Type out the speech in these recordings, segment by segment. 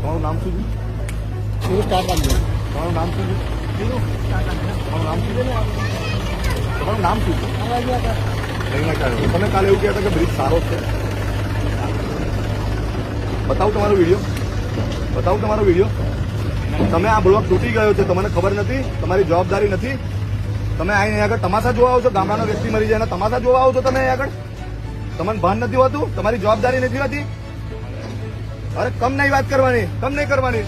તમારું નામ શું છે? તમારું નામ શું છે? તમારું નામ શું છે તમારું નામ શું છે? તમે કાલે એવું કહેતા કે બ્રિજ સારો છે. બતાવું તમારો વીડિયો. બતાવું તમારો વીડિયો. તમે આ બ્લોક તૂટી ગયો છે તમને ખબર નથી તમારી જવાબદારી નથી. તમે અહીં આગળ તમાશા જોવા આવો છો ગામડાનો વ્યક્તિ મરી જાય તમાશા જોવા આવો છો તમે આગળ. તમને ભાન નથી હોતું? તમારી જવાબદારી નથી હોતી? અરે, કમ નહીં વાત કરવાની, કમ નહીં કરવાની,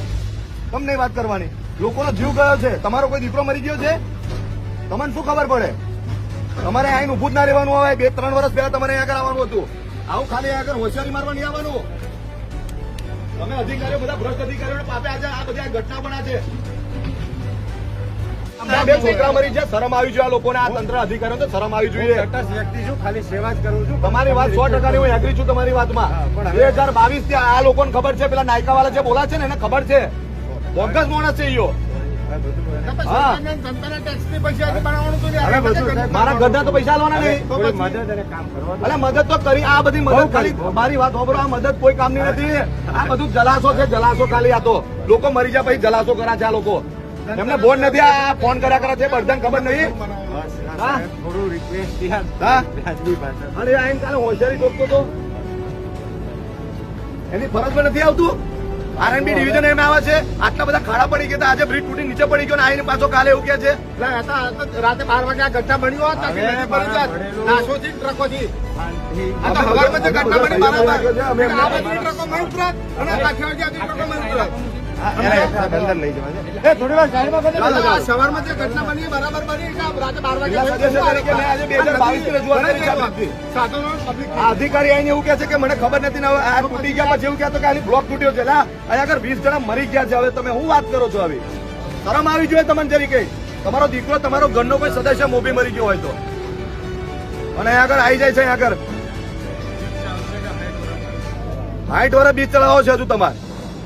કમ નહીં વાત કરવાની. લોકોનો જીવ ગયો છે, તમારો કોઈ દીકરો મરી ગયો છે? તમને શું ખબર પડે? તમારે અહીં ઉભું જ ના રહેવાનું હોય, બે, ત્રણ વર્ષ પહેલા તમારે આગળ આવવાનું હતું. આવું ખાલી આગળ હોશિયારી મારવા નહીં આવવાનું. તમે અધિકારીઓ, બધા ભ્રષ્ટ અધિકારીઓ પાપે આજે આ બધી ઘટના પણ આ બે છોકરા મરી છે શરમ આવી જોઈએ આ લોકોને આ તંત્ર અધિકારીઓ તો શરમ આવી જોઈએ. વ્યક્તિ છું ખાલી સેવા જ કરું છું. તમારી વાત સો ટકાની હું એગ્રી છું તમારી વાતમાં. હા, પણ હવે- બે હજાર બાવીસથી આ લોકોને ખબર છે પેલા નાયકા વાળા જે બોલા છે ને એને ખબર છે. બોગસ માણસ છે ઈયો. મારા ગધા તો પૈસા લેવાના નહીં. અરે મદદ તો કરી આ બધી મદદ ખાલી મારી વાત હોબરો આ મદદ કોઈ કામની નથી. આ બધું જલાસો છે જલાસો ખાલી આ તો. લોકો મરી જાય પછી જલાસો કરા છે આ લોકો. એમને બોર્ડ નથી આ ફોન કર્યા કરે છે બધાને ખબર નહીં. થોડું રિક્વેસ્ટ અરે આઈને કાલે હોશિયારી જોતો તો. એની ફરજ પર નથી આવતું. આરએનબી ડિવિઝન એમ આવે છે. આટલા બધા ખાડા પડી ગયા આજે બ્રિજ તૂટી નીચે પડી ગયો આઈને પાછો કાલે એવું કે છે. રાતે બાર વાગે આ ઘટના બની હોત તો થી હવારમાં જે ઘટના બની બરાબર. અમે- આ બધી ટ્રકો માં ઉતરાત અને આ ટ્રકો માં અંદર લઈ જવા એ થોડી વાર સાઈડમાં કરી ચાલો, દો. આ સવારમાં જે ઘટના બની બરાબર બની રાતે બાર વાગે જિલ્લા સદસ્ય તરીકે મેં આજે 2022 ની રજૂઆત કરી. છે આ બધી. સાધનો public આ અધિકારી આઈને એવું કે છે કે મને ખબર નથી ને હવે આ તૂટી ગયા પછી એવું કહેતો કે આની બ્લોક તૂટ્યો છે. અહીંયા આગળ વીસ જણા મરી ગયા છે. હવે તમે હું વાત કરો છો આવી? શરમ આવી જોઈએ તમને જરી કઈ? તમારો દીકરો તમારો ઘરનો કોઈ સદસ્ય મોભી મરી ગયો હોય તો. અને અહીંયા આગળ આવી જાય છે અહીંયા આગળ. હાઈટ વાળા બીજ ચલાવો છે હજુ તમારે.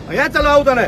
અહીંયા ચલાવું તને.